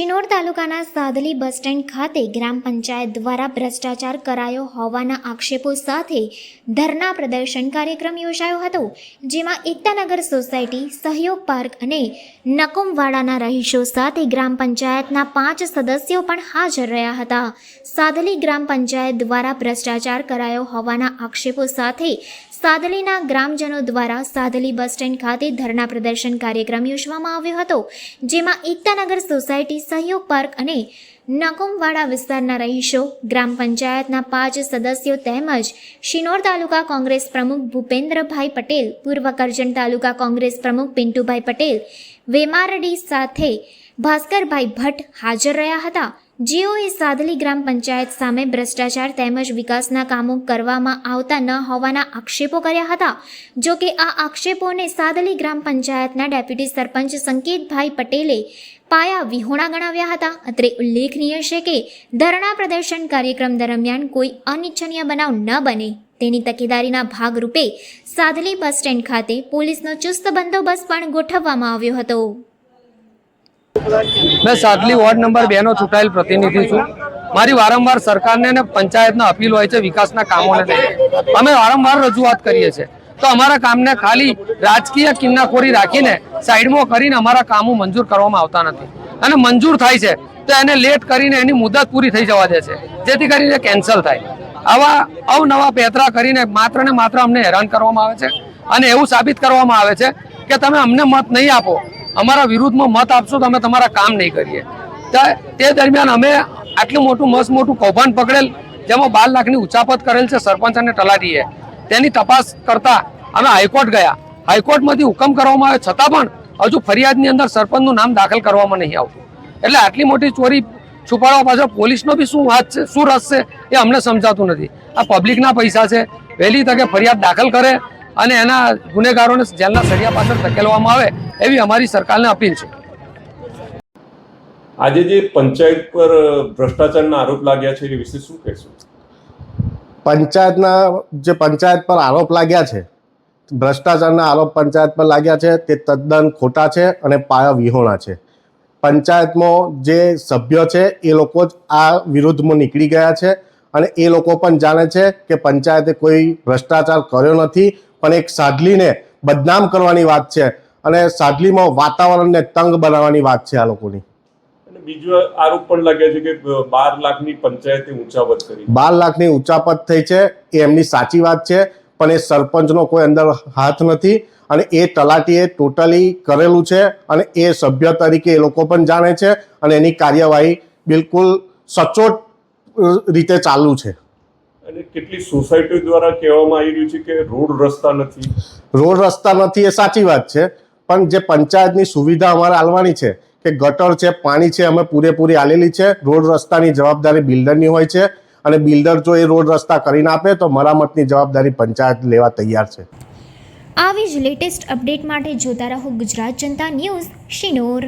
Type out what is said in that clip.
શિનોર તાલુકાના Sadhli bus stand ખાતે ગ્રામ પંચાયત દ્વારા ભ્રષ્ટાચાર કરાયો હોવાના આક્ષેપો સાથે ધરના પ્રદર્શન કાર્યક્રમ યોજાયો હતો, જેમાં એકતાનગર સોસાયટી, સહયોગ પાર્ક અને નકુમવાડાના રહીશો સાથે ગ્રામ પંચાયતના પાંચ સદસ્યો પણ હાજર રહ્યા હતા. સાદલી ગ્રામ પંચાયત દ્વારા ભ્રષ્ટાચાર કરાયો હોવાના આક્ષેપો સાથે સાદલીના ગ્રામજનો દ્વારા સાદલી બસ સ્ટેન્ડ ખાતે ધરણા પ્રદર્શન કાર્યક્રમ યોજવામાં આવ્યો હતો, જેમાં એકતાનગર સોસાયટી, સહયોગ પાર્ક અને નકુમવાડા વિસ્તારના રહીશો, ગ્રામ પંચાયતના પાંચ સદસ્યો તેમજ શિનોર તાલુકા કોંગ્રેસ પ્રમુખ ભૂપેન્દ્રભાઈ પટેલ, પૂર્વ કરજણ તાલુકા કોંગ્રેસ પ્રમુખ પિન્ટુભાઈ પટેલ વેમારડી સાથે ભાસ્કરભાઈ ભટ્ટ હાજર રહ્યા હતા. જેઓએ સાદલી ગ્રામ પંચાયત સામે ભ્રષ્ટાચાર તેમજ વિકાસના કામો કરવામાં આવતા ન હોવાના આક્ષેપો કર્યા હતા. જો કે આ આક્ષેપોને સાદલી ગ્રામ પંચાયતના ડેપ્યુટી સરપંચ સંકેતભાઈ પટેલે પાયા વિહોણા ગણાવ્યા હતા. અત્રે ઉલ્લેખનીય છે કે ધરણા પ્રદર્શન કાર્યક્રમ દરમિયાન કોઈ અનિચ્છનીય બનાવ ન બને. તેની તકેદારીના ભાગરૂપે સાદલી બસ સ્ટેન્ડ ખાતે પોલીસનો ચુસ્ત બંદોબસ્ત પણ ગોઠવવામાં આવ્યો હતો. મેં સાદલી વોર્ડ નંબર બે નો ચૂંટાયેલ પ્રતિનિધિ છું. મારી વારંવાર સરકારને અને પંચાયતને અપીલ હોય છે વિકાસના કામોને અમે વારંવાર રજૂઆત કરીએ છીએ. તો અમારા કામને ખાલી રાજકીય કિન્નાખોરી રાખીને સાઈડમાં કરીને અમારા કામો મંજૂર કરવામાં આવતા નથી. અને મંજૂર થાય છે, તો એને લેટ કરીને એની મુદત પૂરી થઈ જવા દે છે. જેથી કરીને કેન્સલ થાય. આવા અવનવા પેતરા કરીને માત્ર ને માત્ર અમને હેરાન કરવામાં આવે છે અને એવું સાબિત કરવામાં આવે છે કે તમે અમને મત નહીં આપો. અમારા વિરુદ્ધમાં મત આપશો તો અમે તમારા કામ નહીં કરીએ. તે દરમિયાન અમે આટલું મોટું મસ્ત મોટું કૌભાંડ પકડેલ, જેમાં બાર લાખની ઉચાપત કરેલ છે સરપંચ અને તલાટીએ તેની તપાસ કરતા અમે હાઈકોર્ટ ગયા. હાઈકોર્ટમાંથી હુકમ કરવામાં આવે છતાં પણ હજુ ફરિયાદની અંદર સરપંચનું નામ દાખલ કરવામાં નહીં આવતું. એટલે આટલી મોટી ચોરી છુપાડવા પાછળ પોલીસનો બી શું હાથ છે? શું રસ છે? એ અમને સમજાતું નથી. આ પબ્લિકના પૈસા છે. વહેલી તકે ફરિયાદ દાખલ કરે અને એના ગુનેગારોને જેલના સળિયા પાછળ ધકેલવામાં આવે એવી અમારી સરકારને અપીલ છે. આજે જે પંચાયત પર ભ્રષ્ટાચારના આરોપ લાગ્યા છે એ વિશે શું કહેશો? પંચાયતના જે પંચાયત પર આરોપ લાગ્યા છે ભ્રષ્ટાચારના આરોપ પંચાયત પર લાગ્યા છે તે તદ્દન ખોટા છે અને પાયા વિહોણા છે. પંચાયતમાં જે સભ્ય છે એ લોકો જ આ વિરુદ્ધમાં નીકળી ગયા છે. અને એ લોકો પણ જાણે છે કે પંચાયતે કોઈ ભ્રષ્ટાચાર કર્યો નથી પણ એક સાદલીને બદનામ કરવાની વાત છે અને સાદલીમાં વાતાવરણને તંગ બનાવવાની વાત છે આ લોકોની. બીજો આરોપ પણ લાગે છે કે બાર લાખની પંચાયતે ઊંચાવત કરી. બાર લાખની ઊંચાપત થઈ છે એ એમની સાચી વાત છે. પણ એ સરપંચનો કોઈ અંદર હાથ નથી અને એ તલાટીએ ટોટલી કરેલું છે અને એ સભ્ય તરીકે એ લોકો પણ જાણે છે અને એની કાર્યવાહી બિલકુલ સચોટ રીતે ચાલુ છે. અને કેટલી સોસાયટી દ્વારા કહેવામાં આવી રહ્યું છે કે રોડ રસ્તા નથી? રોડ રસ્તા નથી એ સાચી વાત છે પણ જે પંચાયતની સુવિધા અમારે આલવાની છે કે ગટર છે પાણી છે અમે પૂરેપૂરી આલેલી છે રોડ રસ્તાની જવાબદારી બિલ્ડરની હોય છે અને બિલ્ડર જો એ રોડ રસ્તા કરીને આપે તો મરામતની જવાબદારી પંચાયત લેવા તૈયાર છે. આવી જ લેટેસ્ટ અપડેટ માટે જોતા રહો ગુજરાત જનતા ન્યૂઝ, શિનોર.